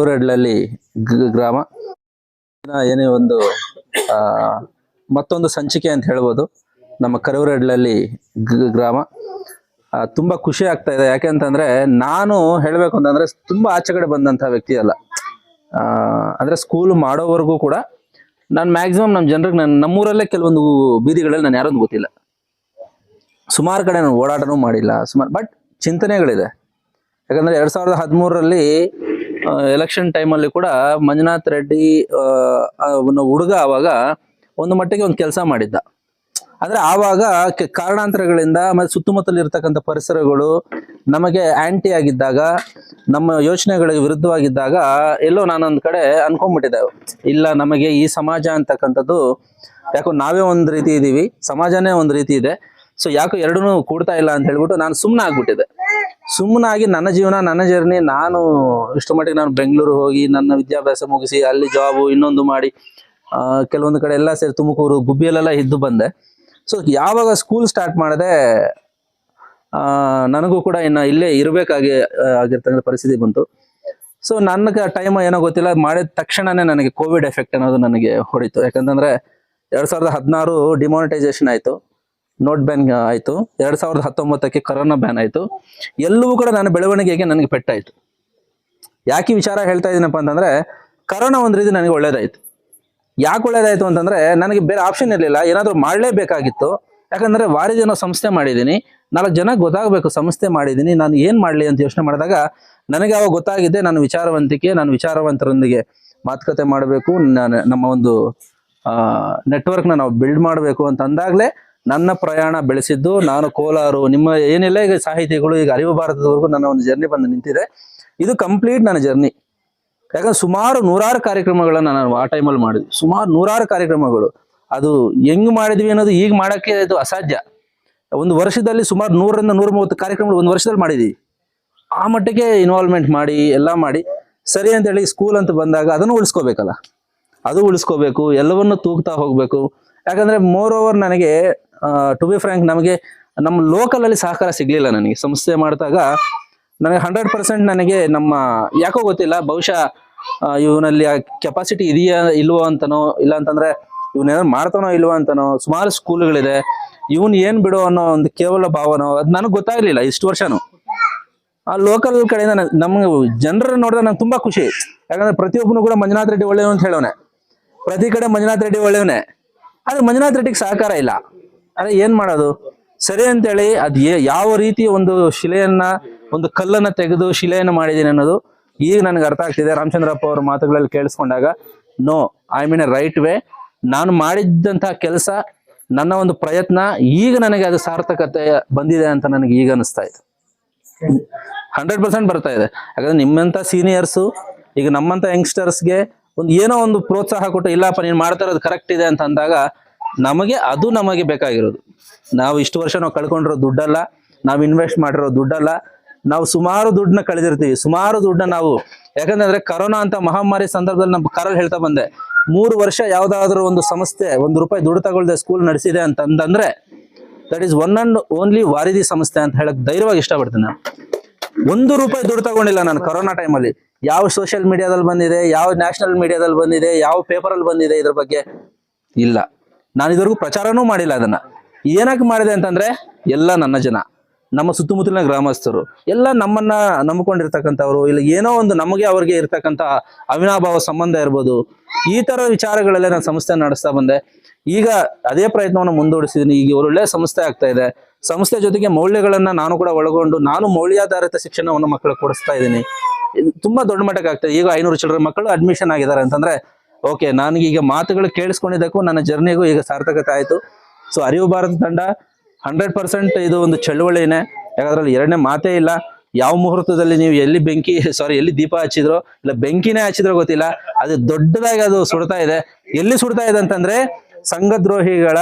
ಊರಡ್ಲಲ್ಲಿ ಗ್ರಾಮ. ಏನೇ ಒಂದು ಮತ್ತೊಂದು ಸಂಚಿಕೆ ಅಂತ ಹೇಳ್ಬೋದು. ನಮ್ಮ ಕರೂರಡ್ಲಲ್ಲಿ ಗ್ರಾಮ. ತುಂಬ ಖುಷಿ ಆಗ್ತಾ ಇದೆ. ಯಾಕೆಂತಂದ್ರೆ ನಾನು ಹೇಳಬೇಕು ಅಂತಂದ್ರೆ ತುಂಬಾ ಆಚೆ ಕಡೆ ಬಂದಂತ ವ್ಯಕ್ತಿ ಅಲ್ಲ. ಅಂದ್ರೆ ಸ್ಕೂಲ್ ಮಾಡೋವರೆಗೂ ಕೂಡ ನಾನು ಮ್ಯಾಕ್ಸಿಮಮ್ ನಮ್ಮ ಜನರಿಗೆ ನಾನು, ನಮ್ಮೂರಲ್ಲೇ ಕೆಲವೊಂದು ಬೀದಿಗಳಲ್ಲಿ ನಾನು ಯಾರೊಂದು ಗೊತ್ತಿಲ್ಲ. ಸುಮಾರು ಕಡೆ ನಾನು ಓಡಾಟನೂ ಮಾಡಿಲ್ಲ. ಸುಮಾರು ಬಟ್ ಚಿಂತನೆಗಳಿದೆ. ಯಾಕಂದ್ರೆ ಎರಡ್ ಸಾವಿರದ ಹದಿಮೂರರಲ್ಲಿ ಎಲೆಕ್ಷನ್ ಟೈಮಲ್ಲಿ ಕೂಡ ಮಂಜುನಾಥ್ ರೆಡ್ಡಿ ಹುಡುಗ ಅವಾಗ ಒಂದು ಮಟ್ಟಿಗೆ ಒಂದು ಕೆಲಸ ಮಾಡಿದ್ದ. ಅಂದ್ರೆ ಆವಾಗ ಕಾರಣಾಂತರಗಳಿಂದ ಮತ್ತೆ ಸುತ್ತಮುತ್ತಲು ಇರ್ತಕ್ಕಂಥ ಪರಿಸರಗಳು ನಮಗೆ ಆಂಟಿ ಆಗಿದ್ದಾಗ, ನಮ್ಮ ಯೋಚನೆಗಳಿಗೆ ವಿರುದ್ಧವಾಗಿದ್ದಾಗ ಎಲ್ಲೋ ನಾನೊಂದು ಕಡೆ ಅನ್ಕೊಂಡ್ಬಿಟ್ಟಿದ್ದೆ. ಇಲ್ಲ, ನಮಗೆ ಈ ಸಮಾಜ ಅಂತಕ್ಕಂಥದ್ದು ಯಾಕೋ ನಾವೇ ಒಂದು ರೀತಿ ಇದೀವಿ, ಸಮಾಜನೇ ಒಂದು ರೀತಿ ಇದೆ. ಸೊ ಯಾಕೋ ಎರಡೂ ಕೂಡ್ತಾ ಇಲ್ಲ ಅಂತ ಹೇಳ್ಬಿಟ್ಟು ನಾನು ಸುಮ್ಮನೆ ಆಗ್ಬಿಟ್ಟಿದೆ ಸುಮ್ಮನಾಗಿ ನನ್ನ ಜೀವನ, ನನ್ನ ಜರ್ನಿ ನಾನು ಇಷ್ಟು ಮಟ್ಟಿಗೆ ನಾನು ಬೆಂಗಳೂರು ಹೋಗಿ, ನನ್ನ ವಿದ್ಯಾಭ್ಯಾಸ ಮುಗಿಸಿ, ಅಲ್ಲಿ ಜಾಬು ಇನ್ನೊಂದು ಮಾಡಿ ಕೆಲವೊಂದು ಕಡೆ ಎಲ್ಲ ಸೇರಿ ತುಮಕೂರು ಗುಬ್ಬಿಯಲ್ಲೆಲ್ಲ ಇದ್ದು ಬಂದೆ. ಸೊ ಯಾವಾಗ ಸ್ಕೂಲ್ ಸ್ಟಾರ್ಟ್ ಮಾಡಿದೆ ನನಗೂ ಕೂಡ ಇನ್ನು ಇಲ್ಲೇ ಇರಬೇಕಾಗಿ ಆಗಿರ್ತಕ್ಕಂಥ ಪರಿಸ್ಥಿತಿ ಬಂತು. ಸೊ ನನ್ನ ಟೈಮ್ ಏನೋ ಗೊತ್ತಿಲ್ಲ, ಮಾಡಿದ ತಕ್ಷಣನೇ ನನಗೆ ಕೋವಿಡ್ ಎಫೆಕ್ಟ್ ಅನ್ನೋದು ನನಗೆ ಹೊಡಿತು. ಯಾಕಂತಂದ್ರೆ ಎರಡ್ ಸಾವಿರದ ಹದಿನಾರು ಡಿಮಾನಿಟೈಸೇಷನ್ ಆಯ್ತು. ನೋಟ್ ಬ್ಯಾನ್ ಆಯಿತು. ಎರಡು ಸಾವಿರದ ಹತ್ತೊಂಬತ್ತಕ್ಕೆ ಕರೋನಾ ಬ್ಯಾನ್ ಆಯಿತು. ಎಲ್ಲವೂ ಕೂಡ ನನ್ನ ಬೆಳವಣಿಗೆಗೆ ನನಗೆ ಪೆಟ್ಟಾಯಿತು. ಯಾಕೆ ವಿಚಾರ ಹೇಳ್ತಾ ಇದ್ದೀನಪ್ಪ ಅಂತಂದರೆ ಕರೋನಾ ಒಂದು ರೀತಿ ನನಗೆ ಒಳ್ಳೇದಾಯಿತು. ಯಾಕೆ ಒಳ್ಳೇದಾಯಿತು ಅಂತಂದರೆ, ನನಗೆ ಬೇರೆ ಆಪ್ಷನ್ ಇರಲಿಲ್ಲ. ಏನಾದರೂ ಮಾಡಲೇಬೇಕಾಗಿತ್ತು. ಯಾಕಂದರೆ ವಾರಿ ಜನ ಸಂಸ್ಥೆ ಮಾಡಿದ್ದೀನಿ. ನಾಲ್ಕು ಜನ ಗೊತ್ತಾಗಬೇಕು, ಸಂಸ್ಥೆ ಮಾಡಿದ್ದೀನಿ. ನಾನು ಏನು ಮಾಡಲಿ ಅಂತ ಯೋಚನೆ ಮಾಡಿದಾಗ, ನನಗೆ ಅವಾಗ ಗೊತ್ತಾಗಿದೆ, ನಾನು ವಿಚಾರವಂತಿಕೆ, ನಾನು ವಿಚಾರವಂತರೊಂದಿಗೆ ಮಾತುಕತೆ ಮಾಡಬೇಕು. ನಾನು ನಮ್ಮ ಒಂದು ನೆಟ್ವರ್ಕ್ನ ನಾವು ಬಿಲ್ಡ್ ಮಾಡಬೇಕು ಅಂತ ಅಂದಾಗಲೇ ನನ್ನ ಪ್ರಯಾಣ ಬೆಳೆಸಿದ್ದು ನಾನು ಕೋಲಾರು, ನಿಮ್ಮ ಏನೆಲ್ಲ ಈಗ ಸಾಹಿತಿಗಳು, ಈಗ ಅರಿವು ಭಾರತದವರೆಗೂ ನನ್ನ ಒಂದು ಜರ್ನಿ ಬಂದು ನಿಂತಿದೆ. ಇದು ಕಂಪ್ಲೀಟ್ ನನ್ನ ಜರ್ನಿ ಯಾಕಂದ್ರೆ ಸುಮಾರು ನೂರಾರು ಕಾರ್ಯಕ್ರಮಗಳನ್ನ ನಾನು ಆ ಟೈಮಲ್ಲಿ ಮಾಡಿದ್ವಿ. ಸುಮಾರು ನೂರಾರು ಕಾರ್ಯಕ್ರಮಗಳು. ಅದು ಹೆಂಗ್ ಮಾಡಿದ್ವಿ ಅನ್ನೋದು ಈಗ ಮಾಡೋಕ್ಕೆ ಅದು ಅಸಾಧ್ಯ. ಒಂದು ವರ್ಷದಲ್ಲಿ ಸುಮಾರು ನೂರರಿಂದ ನೂರ ಮೂವತ್ತು ಕಾರ್ಯಕ್ರಮಗಳು ಒಂದು ವರ್ಷದಲ್ಲಿ ಮಾಡಿದ್ವಿ. ಆ ಮಟ್ಟಿಗೆ ಇನ್ವಾಲ್ವ್ಮೆಂಟ್ ಮಾಡಿ, ಎಲ್ಲ ಮಾಡಿ, ಸರಿ ಅಂತ ಹೇಳಿ ಸ್ಕೂಲ್ ಅಂತ ಬಂದಾಗ ಅದನ್ನು ಉಳಿಸ್ಕೋಬೇಕಲ್ಲ. ಅದು ಉಳಿಸ್ಕೋಬೇಕು, ಎಲ್ಲವನ್ನು ತೂಗ್ತಾ ಹೋಗ್ಬೇಕು. ಯಾಕಂದ್ರೆ ಮೋರ್ ಓವರ್ ನನಗೆ ಟು ಬಿ ಫ್ರ್ಯಾಂಕ್ ನಮಗೆ ನಮ್ಮ ಲೋಕಲಲ್ಲಿ ಸಹಕಾರ ಸಿಗಲಿಲ್ಲ ನನಗೆ. ಸಂಸ್ಥೆ ಮಾಡಿದಾಗ ನನಗೆ ಹಂಡ್ರೆಡ್ ಪರ್ಸೆಂಟ್ ನನಗೆ ನಮ್ಮ, ಯಾಕೋ ಗೊತ್ತಿಲ್ಲ, ಬಹುಶಃ ಇವನಲ್ಲಿ ಆ ಕೆಪಾಸಿಟಿ ಇದೆಯಾ ಇಲ್ವೋ ಅಂತನೋ, ಇಲ್ಲ ಅಂತಂದ್ರೆ ಇವನೇನೋ ಮಾಡ್ತಾನೋ ಇಲ್ವೋ ಅಂತನೋ, ಸುಮಾರು ಸ್ಕೂಲ್ಗಳಿದೆ ಇವನು ಏನು ಬಿಡೋ ಅನ್ನೋ ಒಂದು ಕೇವಲ ಭಾವನೋ, ಅದು ನನಗೆ ಗೊತ್ತಾಗ್ಲಿಲ್ಲ ಇಷ್ಟು ವರ್ಷನೂ. ಆ ಲೋಕಲ್ ಕಡೆಯಿಂದ ನಮಗೆ ನಮ್ಗೆ ಜನರ ನೋಡಿದ್ರೆ ನಂಗೆ ತುಂಬಾ ಖುಷಿ. ಯಾಕಂದ್ರೆ ಪ್ರತಿಯೊಬ್ಬನು ಕೂಡ ಮಂಜುನಾಥ್ ರೆಡ್ಡಿ ಒಳ್ಳೆಯವನು ಅಂತ ಹೇಳೋನೆ. ಪ್ರತಿ ಕಡೆ ಮಂಜುನಾಥ್ ರೆಡ್ಡಿ ಒಳ್ಳೆಯವನೇ. ಆದರೆ ಮಂಜುನಾಥ್ ರೆಡ್ಡಿಗೆ ಸಹಕಾರ ಇಲ್ಲ. ಅದೇ ಏನ್ ಮಾಡೋದು? ಸರಿ ಅಂತೇಳಿ ಅದ್ ಯಾವ ರೀತಿ ಒಂದು ಶಿಲೆಯನ್ನ, ಒಂದು ಕಲ್ಲನ್ನ ತೆಗೆದು ಶಿಲೆಯನ್ನ ಮಾಡಿದೀನಿ ಅನ್ನೋದು ಈಗ ನನಗೆ ಅರ್ಥ ಆಗ್ತಿದೆ. ರಾಮಚಂದ್ರಪ್ಪ ಅವ್ರ ಮಾತುಗಳಲ್ಲಿ ಕೇಳಿಸ್ಕೊಂಡಾಗ no I mean right way ನಾನು ಮಾಡಿದ್ದಂತಹ ಕೆಲಸ, ನನ್ನ ಒಂದು ಪ್ರಯತ್ನ, ಈಗ ನನಗೆ ಅದು ಸಾರ್ಥಕತೆ ಬಂದಿದೆ ಅಂತ ನನಗೆ ಈಗ ಅನಿಸ್ತಾ ಇದೆ. ಹಂಡ್ರೆಡ್ ಪರ್ಸೆಂಟ್ ಬರ್ತಾ ಇದೆ. ಯಾಕಂದ್ರೆ ನಿಮ್ಮಂತ ಸೀನಿಯರ್ಸು, ಈಗ ನಮ್ಮಂತ ಯಂಗ್ಸ್ಟರ್ಸ್ಗೆ ಒಂದು ಏನೋ ಒಂದು ಪ್ರೋತ್ಸಾಹ ಕೊಟ್ಟು, ಇಲ್ಲಪ್ಪ, ನೀನು ಮಾಡ್ತಾ ಇರೋದು ಕರೆಕ್ಟ್ ಇದೆ ಅಂತ ಅಂದಾಗ ನಮಗೆ ಅದು ನಮಗೆ ಬೇಕಾಗಿರೋದು. ನಾವು ಇಷ್ಟು ವರ್ಷ ನಾವು ಕಳ್ಕೊಂಡಿರೋ ದುಡ್ಡಲ್ಲ, ನಾವು ಇನ್ವೆಸ್ಟ್ ಮಾಡಿರೋ ದುಡ್ಡಲ್ಲ, ನಾವು ಸುಮಾರು ದುಡ್ಡನ್ನ ಕಳೆದಿರ್ತೀವಿ. ಸುಮಾರು ದುಡ್ಡನ್ನ ನಾವು, ಯಾಕಂದ್ರೆ ಕರೋನಾ ಅಂತ ಮಹಾಮಾರಿ ಸಂದರ್ಭದಲ್ಲಿ ನಮ್ಮ ಕರಲ್ ಹೇಳ್ತಾ ಬಂದೆ, ಮೂರು ವರ್ಷ ಯಾವ್ದಾದ್ರು ಒಂದು ಸಂಸ್ಥೆ, ಒಂದು ರೂಪಾಯಿ ದುಡ್ಡು ತಗೊಳ್ದೆ ಸ್ಕೂಲ್ ನಡೆಸಿದೆ ಅಂತಂದ್ರೆ that is one and only ವಾರಿದಿ ಸಂಸ್ಥೆ ಅಂತ ಹೇಳಕ್ ಧೈರ್ಯವಾಗಿ ಇಷ್ಟಪಡ್ತೀನಿ ನಾನು. ಒಂದು ರೂಪಾಯಿ ದುಡ್ಡು ತಗೊಂಡಿಲ್ಲ ನಾನು ಕರೋನಾ ಟೈಮಲ್ಲಿ ಯಾವ ಸೋಷಿಯಲ್ ಮೀಡಿಯಾದಲ್ಲಿ ಬಂದಿದೆ, ಯಾವ ನ್ಯಾಷನಲ್ ಮೀಡಿಯಾದಲ್ಲಿ ಬಂದಿದೆ, ಯಾವ ಪೇಪರಲ್ಲಿ ಬಂದಿದೆ ಇದ್ರ ಬಗ್ಗೆ ಇಲ್ಲ. ನಾನು ಇದುವರೆಗೂ ಪ್ರಚಾರನೂ ಮಾಡಿಲ್ಲ ಅದನ್ನ. ಏನಕ್ಕೆ ಮಾಡಿದೆ ಅಂತಂದ್ರೆ, ಎಲ್ಲ ನನ್ನ ಜನ, ನಮ್ಮ ಸುತ್ತಮುತ್ತಲಿನ ಗ್ರಾಮಸ್ಥರು, ಎಲ್ಲ ನಮ್ಮನ್ನ ನಂಬಿಕೊಂಡಿರ್ತಕ್ಕಂಥವ್ರು, ಇಲ್ಲ ಏನೋ ಒಂದು ನಮಗೆ ಅವ್ರಿಗೆ ಇರ್ತಕ್ಕಂಥ ಅವಿನಾಭಾವ ಸಂಬಂಧ ಇರ್ಬೋದು, ಈ ತರ ವಿಚಾರಗಳಲ್ಲೇ ನಾನು ಸಂಸ್ಥೆ ನಡೆಸ್ತಾ ಬಂದೆ. ಈಗ ಅದೇ ಪ್ರಯತ್ನವನ್ನು ಮುಂದೂಡಿಸಿದ್ದೀನಿ ಈಗ ಒಳ್ಳೆ ಸಂಸ್ಥೆ ಆಗ್ತಾ ಇದೆ. ಸಂಸ್ಥೆ ಜೊತೆಗೆ ಮೌಲ್ಯಗಳನ್ನ ನಾನು ಕೂಡ ಒಳಗೊಂಡು, ನಾನು ಮೌಲ್ಯಾಧಾರಿತ ಶಿಕ್ಷಣವನ್ನು ಮಕ್ಕಳಿಗೆ ಕೊಡಿಸ್ತಾ ಇದ್ದೀನಿ ಇದು ತುಂಬಾ ದೊಡ್ಡ ಮಟ್ಟಕ್ಕೆ ಆಗ್ತದೆ ಈಗ ಐನೂರು ಚಿಲ್ಲರೆ ಮಕ್ಕಳು ಅಡ್ಮಿಷನ್ ಆಗಿದ್ದಾರೆ ಅಂತಂದ್ರೆ ಓಕೆ ನನಗೆ ಈಗ ಮಾತುಗಳು ಕೇಳಿಸ್ಕೊಂಡಿದ್ದಕ್ಕೂ ನನ್ನ ಜರ್ನಿಗೂ ಈಗ ಸಾರ್ಥಕತೆ ಆಯಿತು. ಸೊ ಅರಿವು ಭಾರತ ತಂಡ ಹಂಡ್ರೆಡ್ ಪರ್ಸೆಂಟ್ ಇದು ಒಂದು ಚಳುವಳಿನೇ. ಯಾಕಂದ್ರೆ ಎರಡನೇ ಮಾತೇ ಇಲ್ಲ. ಯಾವ ಮುಹೂರ್ತದಲ್ಲಿ ನೀವು ಎಲ್ಲಿ ಬೆಂಕಿ ಸಾರಿ ಎಲ್ಲಿ ದೀಪ ಹಚ್ಚಿದ್ರೋ, ಇಲ್ಲ ಬೆಂಕಿನೇ ಹಚ್ಚಿದ್ರೋ ಗೊತ್ತಿಲ್ಲ. ಅದು ದೊಡ್ಡದಾಗಿ ಅದು ಸುಡ್ತಾ ಇದೆ. ಎಲ್ಲಿ ಸುಡ್ತಾ ಇದೆ ಅಂತಂದ್ರೆ ಸಂಘದ್ರೋಹಿಗಳ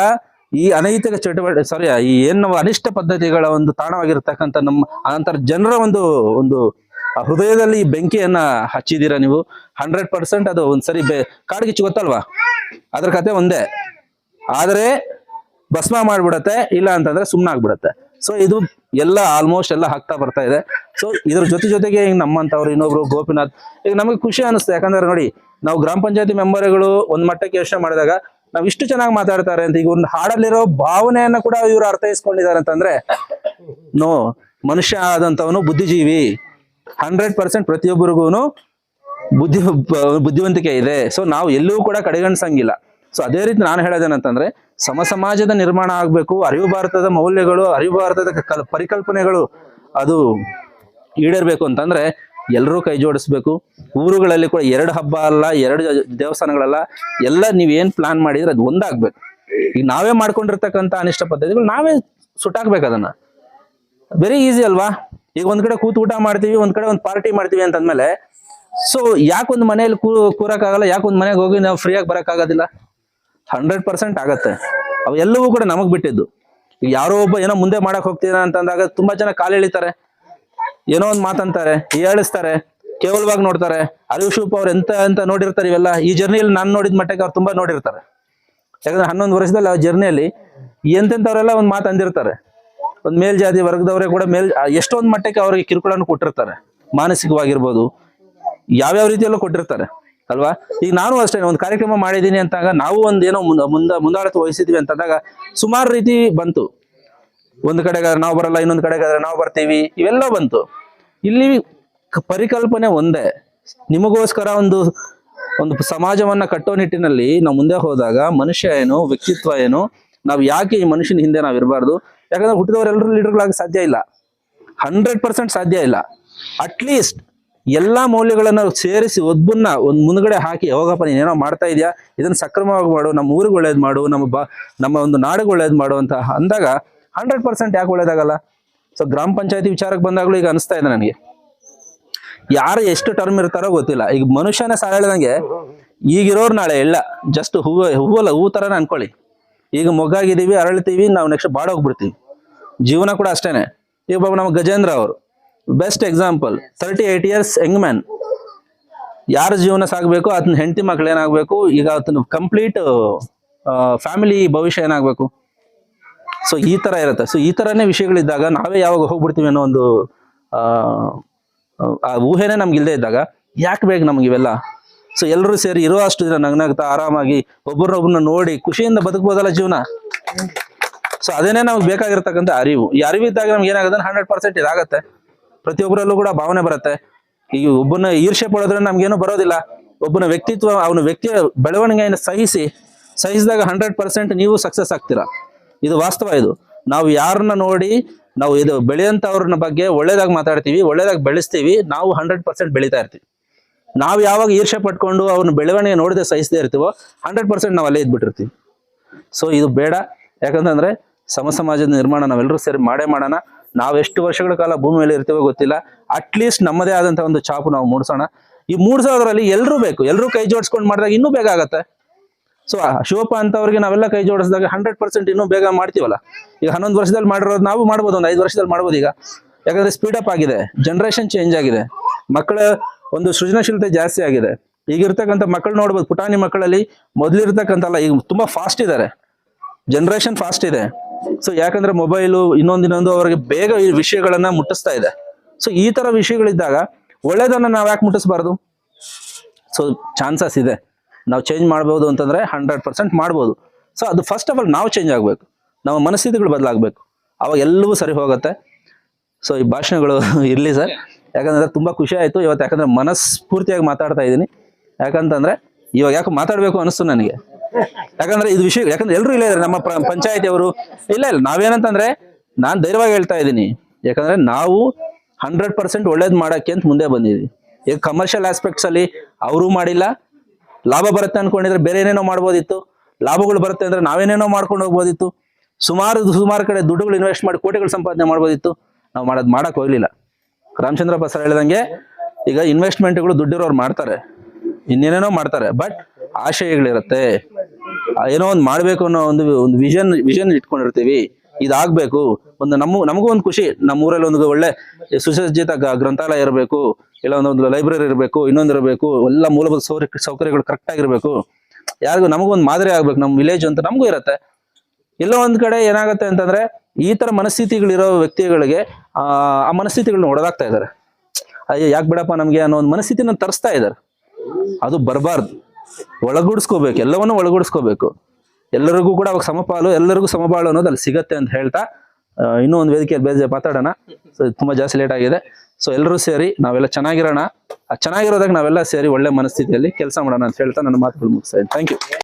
ಈ ಅನೈತಿಕ ಚಟುವಟಿಕೆ ಸಾರಿ ಈ ಏನು ಅನಿಷ್ಟ ಪದ್ಧತಿಗಳ ಒಂದು ತಾಣವಾಗಿರ್ತಕ್ಕಂಥ ನಮ್ಮ ಅನಂತರ ಜನರ ಒಂದು ಒಂದು ಆ ಹೃದಯದಲ್ಲಿ ಈ ಬೆಂಕಿಯನ್ನ ಹಚ್ಚಿದೀರ ನೀವು? ಹಂಡ್ರೆಡ್ ಪರ್ಸೆಂಟ್ ಅದು ಒಂದ್ಸರಿ ಬೆ ಕಾಡ್ಗಿಚ್ಚು ಗೊತ್ತಲ್ವಾ? ಅದ್ರ ಕತೆ ಒಂದೇ. ಆದ್ರೆ ಭಸ್ಮ ಮಾಡ್ಬಿಡತ್ತೆ, ಇಲ್ಲ ಅಂತಂದ್ರೆ ಸುಮ್ಮನೆ ಆಗ್ಬಿಡತ್ತೆ. ಸೊ ಇದು ಎಲ್ಲ ಆಲ್ಮೋಸ್ಟ್ ಎಲ್ಲ ಹಾಕ್ತಾ ಬರ್ತಾ ಇದೆ. ಸೊ ಇದ್ರ ಜೊತೆ ಜೊತೆಗೆ ಈಗ ನಮ್ಮಂತವ್ರು ಇನ್ನೊಬ್ರು ಗೋಪಿನಾಥ್, ಈಗ ನಮಗೆ ಖುಷಿ ಅನಿಸ್ತು. ಯಾಕಂದ್ರೆ ನೋಡಿ, ನಾವು ಗ್ರಾಮ ಪಂಚಾಯತಿ ಮೆಂಬರ್ಗಳು ಒಂದ್ ಮಟ್ಟಕ್ಕೆ ಯೋಚನೆ ಮಾಡಿದಾಗ ನಾವ್ ಇಷ್ಟು ಚೆನ್ನಾಗಿ ಮಾತಾಡ್ತಾರೆ ಅಂತ, ಈಗ ಒಂದು ಹಾಡಲ್ಲಿರೋ ಭಾವನೆಯನ್ನ ಕೂಡ ಇವ್ರು ಅರ್ಥೈಸ್ಕೊಂಡಿದ್ದಾರೆ ಅಂತಂದ್ರೆ, ನೋ, ಮನುಷ್ಯ ಆದಂತವನು ಬುದ್ಧಿಜೀವಿ. ಹಂಡ್ರೆಡ್ ಪರ್ಸೆಂಟ್ ಪ್ರತಿಯೊಬ್ಬರಿಗೂ ಬುದ್ಧಿ, ಬುದ್ಧಿವಂತಿಕೆ ಇದೆ. ಸೊ ನಾವು ಎಲ್ಲೂ ಕೂಡ ಕಡೆಗಣಿಸಂಗಿಲ್ಲ. ಸೊ ಅದೇ ರೀತಿ ನಾನು ಹೇಳೋದೇನಂತಂದ್ರೆ ಸಮ ಸಮಾಜದ ನಿರ್ಮಾಣ ಆಗಬೇಕು, ಅರಿವು ಭಾರತದ ಮೌಲ್ಯಗಳು, ಅರಿವು ಭಾರತದ ಕಲ್- ಪರಿಕಲ್ಪನೆಗಳು ಅದು ಈಡೇರ್ಬೇಕು ಅಂತಂದ್ರೆ ಎಲ್ಲರೂ ಕೈ ಜೋಡಿಸ್ಬೇಕು. ಊರುಗಳಲ್ಲಿ ಕೂಡ ಎರಡು ಹಬ್ಬ ಅಲ್ಲ, ಎರಡು ದೇವಸ್ಥಾನಗಳಲ್ಲ, ಎಲ್ಲ ನೀವೇನ್ ಪ್ಲಾನ್ ಮಾಡಿದ್ರೆ ಅದು ಒಂದಾಗ್ಬೇಕು. ಈಗ ನಾವೇ ಮಾಡ್ಕೊಂಡಿರ್ತಕ್ಕಂಥ ಅನಿಷ್ಟ ಪದ್ಧತಿಗಳು ನಾವೇ ಸುಟ್ಟಾಕ್ಬೇಕು ಅದನ್ನ. ವೆರಿ ಈಸಿ ಅಲ್ವಾ? ಈಗ ಒಂದ್ ಕಡೆ ಕೂತ್ ಊಟ ಮಾಡ್ತೀವಿ, ಒಂದ್ ಕಡೆ ಒಂದ್ ಪಾರ್ಟಿ ಮಾಡ್ತೀವಿ ಅಂತಂದ್ಮೇಲೆ ಸೊ ಯಾಕೆ ಒಂದು ಮನೆಯಲ್ಲಿ ಕೂ, ಕೂರಕ್ಕಾಗಲ್ಲ, ಯಾಕೆ ಒಂದ್ ಮನೆಗೆ ಹೋಗಿ ನಾವು ಫ್ರೀಯಾಗಿ ಆಗಿ ಬರಕ್ಕಾಗೋದಿಲ್ಲ? ಹಂಡ್ರೆಡ್ ಪರ್ಸೆಂಟ್ ಆಗತ್ತೆ. ಅವೆಲ್ಲವೂ ಕೂಡ ನಮಗ್ ಬಿಟ್ಟಿದ್ದು. ಯಾರೋ ಒಬ್ಬ ಏನೋ ಮುಂದೆ ಮಾಡಕ್ ಹೋಗ್ತೀನ ಅಂತಂದಾಗ ತುಂಬಾ ಜನ ಕಾಲು ಎಳಿತಾರೆ. ಏನೋ ಒಂದ್ ಮಾತಂತಾರೆ ಹೇಳಿಸ್ತಾರೆ ಕೇವಲವಾಗಿ ನೋಡ್ತಾರೆ. ಅರಿವ್ ಶೂಪ್ ಅವ್ರು ಎಂತ ಎಂತ ನೋಡಿರ್ತಾರೆ ಇವೆಲ್ಲ, ಈ ಜರ್ನಿಯಲ್ಲಿ ನಾನು ನೋಡಿದ ಮಟ್ಟಕ್ಕೆ ಅವ್ರು ತುಂಬಾ ನೋಡಿರ್ತಾರೆ. ಯಾಕಂದ್ರೆ ಹನ್ನೊಂದು ವರ್ಷದಲ್ಲಿ ಆ ಜರ್ನಿಯಲ್ಲಿ ಎಂತೆಂಥವ್ರೆಲ್ಲ ಒಂದು ಮಾತು ಅಂದಿರ್ತಾರೆ. ಒಂದು ಮೇಲ್ಜಾತಿ ವರ್ಗದವರೇ ಕೂಡ ಮೇಲ್ ಎಷ್ಟೊಂದ್ ಮಟ್ಟಕ್ಕೆ ಅವರಿಗೆ ಕಿರುಕುಳನ್ನು ಕೊಟ್ಟಿರ್ತಾರೆ. ಮಾನಸಿಕವಾಗಿರ್ಬೋದು. ಯಾವ್ಯಾವ ರೀತಿಯಲ್ಲೂ ಕೊಟ್ಟಿರ್ತಾರೆ. ಅಲ್ವಾ? ಈಗ ನಾನು ಅಷ್ಟೇ ಒಂದು ಕಾರ್ಯಕ್ರಮ ಮಾಡಿದ್ದೀನಿ ಅಂತಾಗ ನಾವು ಒಂದೇನೋ ಏನೋ ಮುಂದ ಮುಂದ, ಮುಂದಾಳತ್ವ ವಹಿಸಿದ್ವಿ ಅಂತಂದಾಗ ಸುಮಾರು ರೀತಿ ಬಂತು. ಒಂದು ಕಡೆಗೆ ನಾವು ಬರಲ್ಲ, ಇನ್ನೊಂದು ಕಡೆಗಾದ್ರೆ ನಾವು ಬರ್ತೀವಿ, ಇವೆಲ್ಲ ಬಂತು. ಇಲ್ಲಿ ಪರಿಕಲ್ಪನೆ ಒಂದೇ. ನಿಮಗೋಸ್ಕರ ಒಂದು ಒಂದು ಸಮಾಜವನ್ನ ಕಟ್ಟೋ ನಿಟ್ಟಿನಲ್ಲಿ ನಾವು ಮುಂದೆ ಹೋದಾಗ ಮನುಷ್ಯ ಏನು, ವ್ಯಕ್ತಿತ್ವ ಏನು, ನಾವು ಯಾಕೆ ಈ ಮನುಷ್ಯನ ಹಿಂದೆ ನಾವು ಇರಬಾರ್ದು? ಯಾಕಂದ್ರೆ ಹುಟ್ಟಿದವರೆಲ್ಲರೂ ಲೀಡರ್ಗಳಾಗ ಸಾಧ್ಯ ಇಲ್ಲ. ಹಂಡ್ರೆಡ್ ಪರ್ಸೆಂಟ್ ಸಾಧ್ಯ ಇಲ್ಲ. ಅಟ್ಲೀಸ್ಟ್ ಎಲ್ಲಾ ಮೌಲ್ಯಗಳನ್ನ ಸೇರಿಸಿ ಒಬ್ಬನ್ನ ಒಂದ್ ಮುಂದ್ಗಡೆ ಹಾಕಿ ಹೋಗಪ್ಪ ನೀನೇನೋ ಮಾಡ್ತಾ ಇದೀಯಾ? ಇದನ್ನ ಸಕ್ರಮವಾಗಿ ಮಾಡು, ನಮ್ಮ ಊರಿಗೆ ಒಳ್ಳೇದ್ ಮಾಡು, ನಮ್ಮ ಬಾ, ನಮ್ಮ ಒಂದು ನಾಡಿಗೆ ಒಳ್ಳೇದು ಮಾಡು ಅಂತ ಅಂದಾಗ ಹಂಡ್ರೆಡ್ ಪರ್ಸೆಂಟ್ ಯಾಕೆ ಒಳ್ಳೇದಾಗಲ್ಲ? ಸೊ ಗ್ರಾಮ ಪಂಚಾಯತಿ ವಿಚಾರಕ್ಕೆ ಬಂದಾಗಲೂ ಈಗ ಅನಿಸ್ತಾ ಇದೆ ನನಗೆ. ಯಾರು ಎಷ್ಟು ಟರ್ಮ್ ಇರ್ತಾರೋ ಗೊತ್ತಿಲ್ಲ. ಈಗ ಮನುಷ್ಯನೇ ಸಾಲ ಹೇಳ್ದಂಗೆ ಈಗಿರೋರು ನಾಳೆ ಇಲ್ಲ. ಜಸ್ಟ್ ಹೂವು, ಹೂವಲ್ಲ, ಹೂ ಥರನೇ ಅನ್ಕೊಳ್ಳಿ. ಈಗ ಮೊಗ್ಗಾಗಿದ್ದೀವಿ ಅರಳ್ತೀವಿ ನಾವು ನೆಕ್ಸ್ಟ್ ಬಾಡೋಗ್ಬಿಡ್ತೀವಿ. ಜೀವನ ಕೂಡ ಅಷ್ಟೇನೆ. ಈಗ ಬಾಬು ನಮ್ಮ ಗಜೇಂದ್ರ ಅವರು best example thirty eight years young man ಯಾರ ಜೀವನ ಸಾಗಬೇಕು ಅದನ್ನ ಹೆಂಡತಿ ಮಕ್ಳು ಏನಾಗಬೇಕು ಈಗ ಅದನ್ನ ಕಂಪ್ಲೀಟ್ ಫ್ಯಾಮಿಲಿ ಭವಿಷ್ಯ ಏನಾಗಬೇಕು. ಸೊ ಈ ತರ ಇರುತ್ತೆ. ಸೊ ಈ ತರನೇ ವಿಷಯಗಳಿದ್ದಾಗ ನಾವೇ ಯಾವಾಗ ಹೋಗ್ಬಿಡ್ತೀವಿ ಅನ್ನೋ ಒಂದು ಆ, ಆ ಊಹೆನೇ ನಮ್ಗೆ ಇಲ್ಲದೆ ಇದ್ದಾಗ ಯಾಕೆ ಬೇಕು ನಮ್ಗೆ ಇವೆಲ್ಲ? ಸೊ ಎಲ್ಲರೂ ಸೇರಿ ಇರೋ ಅಷ್ಟು ದಿನ ನಗ್ನಾಗ್ತಾ ಆರಾಮಾಗಿ ಒಬ್ಬರನ್ನೊಬ್ಬರನ್ನ ನೋಡಿ ಖುಷಿಯಿಂದ ಬದುಕ್ಬೋದಲ್ಲ ಜೀವನ? ಸೊ ಅದೇನೇ ನಮ್ಗೆ ಬೇಕಾಗಿರ್ತಕ್ಕಂಥ ಅರಿವು. ಈ ಅರಿವಿದ್ದಾಗ ನಮ್ಗೆ ಏನಾಗುತ್ತೆ ಹಂಡ್ರೆಡ್ ಪರ್ಸೆಂಟ್ ಇದಾಗತ್ತೆ. ಪ್ರತಿಯೊಬ್ಬರಲ್ಲೂ ಕೂಡ ಭಾವನೆ ಬರುತ್ತೆ. ಈಗ ಒಬ್ಬನ ಈರ್ಷೆ ಪಡೋದ್ರೆ ನಮ್ಗೇನು ಬರೋದಿಲ್ಲ. ಒಬ್ಬನ ವ್ಯಕ್ತಿತ್ವ, ಅವನ ವ್ಯಕ್ತಿಯ ಬೆಳವಣಿಗೆಯನ್ನು ಸಹಿಸಿ, ಸಹಿಸಿದಾಗ ಹಂಡ್ರೆಡ್ ಪರ್ಸೆಂಟ್ ನೀವು ಸಕ್ಸಸ್ ಆಗ್ತೀರಾ? ಇದು ವಾಸ್ತವ ಇದು. ನಾವು ಯಾರನ್ನ ನೋಡಿ, ನಾವು ಇದು ಬೆಳೆಯಂತವ್ರನ್ನ ಬಗ್ಗೆ ಒಳ್ಳೇದಾಗಿ ಮಾತಾಡ್ತೀವಿ, ಒಳ್ಳೇದಾಗಿ ಬೆಳೆಸ್ತೀವಿ, ನಾವು ಹಂಡ್ರೆಡ್ ಪರ್ಸೆಂಟ್ ಬೆಳೀತಾ ಇರ್ತೀವಿ. ನಾವು ಯಾವಾಗ ಈರ್ಷೆ ಪಟ್ಕೊಂಡು ಅವ್ರನ್ನ ಬೆಳವಣಿಗೆ ನೋಡದೆ ಸಹಿಸದೇ ಇರ್ತೀವೋ ಹಂಡ್ರೆಡ್ ಪರ್ಸೆಂಟ್ ನಾವು ಅಲ್ಲೇ ಇದ್ಬಿಟ್ಟಿರ್ತೀವಿ. ಸೊ ಇದು ಬೇಡ. ಯಾಕಂತಂದ್ರೆ ಸಮ ಸಮಾಜದ ನಿರ್ಮಾಣ ನಾವೆಲ್ಲರೂ ಸೇರಿ ಮಾಡೇ ಮಾಡೋಣ. ನಾವು ಎಷ್ಟು ವರ್ಷಗಳ ಕಾಲ ಭೂಮಿ ಮೇಲೆ ಇರ್ತೀವೋ ಗೊತ್ತಿಲ್ಲ. ಅಟ್ಲೀಸ್ಟ್ ನಮ್ಮದೇ ಆದಂತಹ ಒಂದು ಚಾಪು ನಾವು ಮೂಡಿಸೋಣ. ಈ ಮೂಡಿಸೋದ್ರಲ್ಲಿ ಎಲ್ಲರೂ ಬೇಕು. ಎಲ್ಲರೂ ಕೈ ಜೋಡಿಸ್ಕೊಂಡು ಮಾಡಿದಾಗ ಇನ್ನೂ ಬೇಗ ಆಗತ್ತೆ. ಸೊ ಶಿವಪ್ಪ ಅಂತವ್ರಿಗೆ ನಾವೆಲ್ಲ ಕೈ ಜೋಡಿಸಿದಾಗ ಹಂಡ್ರೆಡ್ ಪರ್ಸೆಂಟ್ ಇನ್ನೂ ಬೇಗ ಮಾಡ್ತೀವಲ್ಲ. ಈಗ ಹನ್ನೊಂದು ವರ್ಷದಲ್ಲಿ ಮಾಡಿರೋದು ನಾವು ಮಾಡ್ಬೋದು, ಒಂದು ಐದು ವರ್ಷದಲ್ಲಿ ಮಾಡ್ಬೋದು ಈಗ. ಯಾಕಂದ್ರೆ ಸ್ಪೀಡ್ ಅಪ್ ಆಗಿದೆ. ಜನರೇಷನ್ ಚೇಂಜ್ ಆಗಿದೆ. ಮಕ್ಕಳ ಒಂದು ಸೃಜನಶೀಲತೆ ಜಾಸ್ತಿ ಆಗಿದೆ. ಈಗಿರ್ತಕ್ಕಂಥ ಮಕ್ಕಳು ನೋಡ್ಬೋದು, ಪುಟಾಣಿ ಮಕ್ಕಳಲ್ಲಿ ಮೊದಲಿರ್ತಕ್ಕಂಥಲ್ಲ ಈಗ ತುಂಬಾ ಫಾಸ್ಟ್ ಇದ್ದಾರೆ ಜನರೇಷನ್ ಫಾಸ್ಟ್ ಇದೆ. ಸೊ ಯಾಕಂದ್ರೆ ಮೊಬೈಲು ಇನ್ನೊಂದು ಇನ್ನೊಂದು ಅವರಿಗೆ ಬೇಗ ಈ ವಿಷಯಗಳನ್ನ ಮುಟ್ಟಿಸ್ತಾ ಇದೆ. ಸೊ ಈ ತರ ವಿಷಯಗಳಿದ್ದಾಗ ಒಳ್ಳೇದನ್ನ ನಾವ್ ಯಾಕೆ ಮುಟ್ಟಿಸ್ಬಾರ್ದು? ಸೊ ಚಾನ್ಸಸ್ ಇದೆ. ನಾವು ಚೇಂಜ್ ಮಾಡ್ಬೋದು ಅಂತಂದ್ರೆ ಹಂಡ್ರೆಡ್ ಪರ್ಸೆಂಟ್ ಮಾಡ್ಬೋದು. ಸೊ ಅದು ಫಸ್ಟ್ ಆಫ್ ಆಲ್ ನಾವು ಚೇಂಜ್ ಆಗಬೇಕು. ನಮ್ಮ ಮನಸ್ಥಿತಿಗಳು ಬದಲಾಗಬೇಕು. ಅವಾಗ ಎಲ್ಲವೂ ಸರಿ ಹೋಗುತ್ತೆ. ಸೊ ಈ ಭಾಷಣಗಳು ಇರಲಿ ಸರ್. ಯಾಕಂದ್ರೆ ತುಂಬಾ ಖುಷಿ ಆಯ್ತು. ಇವತ್ತು ಯಾಕಂದ್ರೆ ಮನಸ್ಫೂರ್ತಿಯಾಗಿ ಮಾತಾಡ್ತಾ ಇದ್ದೀನಿ. ಯಾಕಂತಂದ್ರೆ ಇವಾಗ ಯಾಕೆ ಮಾತಾಡ್ಬೇಕು ಅನಿಸ್ತು ನನಗೆ. ಯಾಕಂದ್ರೆ ಇದು ವಿಷಯ ಯಾಕಂದ್ರೆ ಎಲ್ಲರೂ ಇಲ್ಲ ಇದ್ದಾರೆ ನಮ್ಮ ಪಂಚಾಯತಿ ಅವರು ಇಲ್ಲ ಇಲ್ಲ, ನಾವೇನಂತಂದ್ರೆ ನಾನು ಧೈರ್ಯವಾಗಿ ಹೇಳ್ತಾ ಇದ್ದೀನಿ. ಯಾಕಂದ್ರೆ ನಾವು ಹಂಡ್ರೆಡ್ ಪರ್ಸೆಂಟ್ ಒಳ್ಳೇದು ಮಾಡಕ್ಕೆ ಅಂತ ಮುಂದೆ ಬಂದಿದ್ವಿ ಈಗ ಕಮರ್ಷಿಯಲ್ ಆಸ್ಪೆಕ್ಟ್ಸ್ ಅಲ್ಲಿ ಅವರು ಮಾಡಿಲ್ಲ. ಲಾಭ ಬರುತ್ತೆ ಅನ್ಕೊಂಡಿದ್ರೆ ಬೇರೆ ಏನೇನೋ ಮಾಡ್ಬೋದಿತ್ತು. ಲಾಭಗಳು ಬರುತ್ತೆ ಅಂದ್ರೆ ನಾವೇನೇನೋ ಮಾಡ್ಕೊಂಡು ಹೋಗ್ಬೋದಿತ್ತು. ಸುಮಾರು ಸುಮಾರು ಕಡೆ ದುಡ್ಡುಗಳು ಇನ್ವೆಸ್ಟ್ ಮಾಡಿ ಕೋಟಿಗಳು ಸಂಪಾದನೆ ಮಾಡ್ಬೋದಿತ್ತು. ನಾವು ಮಾಡೋದು ಮಾಡಕ್ ಹೋಗ್ಲಿಲ್ಲ. ರಾಮಚಂದ್ರಪ್ಪ ಸರ್ ಹೇಳಿದಂಗೆ ಈಗ ಇನ್ವೆಸ್ಟ್ಮೆಂಟ್ಗಳು ದುಡ್ಡಿರೋರು ಮಾಡ್ತಾರೆ. ಇನ್ನೇನೇನೋ ಮಾಡ್ತಾರೆ. ಬಟ್ ಆಶಯಗಳಿರುತ್ತೆ. ಏನೋ ಒಂದು ಮಾಡ್ಬೇಕು ಅನ್ನೋ ಒಂದು ಒಂದು ವಿಷನ್ ವಿಷನ್ ಇಟ್ಕೊಂಡಿರ್ತೀವಿ. ಇದಾಗಬೇಕು. ಒಂದು ನಮ್ಮ, ನಮಗೂ ಒಂದು ಖುಷಿ. ನಮ್ಮ ಊರಲ್ಲಿ ಒಂದು ಒಳ್ಳೆ ಸುಸಜ್ಜಿತ ಗ್ರಂಥಾಲಯ ಇರಬೇಕು. ಇಲ್ಲ ಒಂದೊಂದು ಲೈಬ್ರರಿ ಇರಬೇಕು, ಇನ್ನೊಂದು ಇರಬೇಕು. ಎಲ್ಲ ಮೂಲಭೂತ ಸೌಕರ್ಯ ಸೌಕರ್ಯಗಳು ಕರೆಕ್ಟ್ ಆಗಿರ್ಬೇಕು. ಯಾರಿಗೂ ನಮಗೂ ಒಂದು ಮಾದರಿ ಆಗ್ಬೇಕು. ನಮ್ಮ ವಿಲೇಜ್ ಅಂತ ನಮಗೂ ಇರತ್ತೆ. ಎಲ್ಲೋ ಒಂದ್ ಕಡೆ ಏನಾಗುತ್ತೆ ಅಂತಂದ್ರೆ ಈ ತರ ಮನಸ್ಥಿತಿಗಳಿರೋ ವ್ಯಕ್ತಿಗಳಿಗೆ, ಆ ಮನಸ್ಥಿತಿಗಳನ್ನ ಹೊಡೆದಾಗ್ತಾ ಇದ್ದಾರೆ. ಅಯ್ಯೋ, ಯಾಕೆ ಬಿಡಪ್ಪ ನಮಗೆ ಅನ್ನೋ ಒಂದು ಮನಸ್ಥಿತಿನ ತರಿಸ್ತಾ ಇದ್ದಾರೆ. ಅದು ಬರಬಾರ್ದು. ಒಳಗೂಡಿಸ್ಕೋಬೇಕು, ಎಲ್ಲವನ್ನೂ ಒಳಗೂಡಿಸ್ಕೋಬೇಕು. ಎಲ್ಲರಿಗೂ ಕೂಡ ಅವಾಗ ಸಮಪಾಲು, ಎಲ್ಲರಿಗೂ ಸಮಪಾಲು ಅನ್ನೋದು ಅಲ್ಲಿ ಸಿಗತ್ತೆ ಅಂತ ಹೇಳ್ತಾ ಇನ್ನೂ ಒಂದು ವೇದಿಕೆಯಲ್ಲಿ ಬೇಜ ಮಾತಾಡೋಣ. ಸೊ ತುಂಬಾ ಜಾಸ್ತಿ ಲೇಟ್ ಆಗಿದೆ. ಸೊ ಎಲ್ಲರೂ ಸೇರಿ ನಾವೆಲ್ಲ ಚೆನ್ನಾಗಿರೋಣ. ಚೆನ್ನಾಗಿರೋದಾಗ ನಾವೆಲ್ಲ ಸೇರಿ ಒಳ್ಳೆ ಮನಸ್ಥಿತಿಯಲ್ಲಿ ಕೆಲಸ ಮಾಡೋಣ ಅಂತ ಹೇಳ್ತಾ ನನ್ನ ಮಾತುಗಳು ಮುಗಿಸ್ತಾ ಥ್ಯಾಂಕ್ ಯು